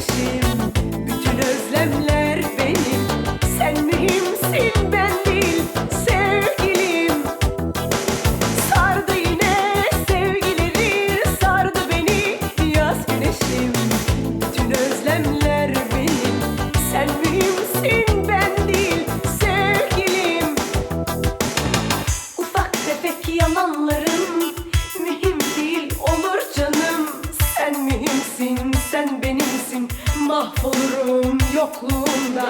see mahvolurum yokluğunda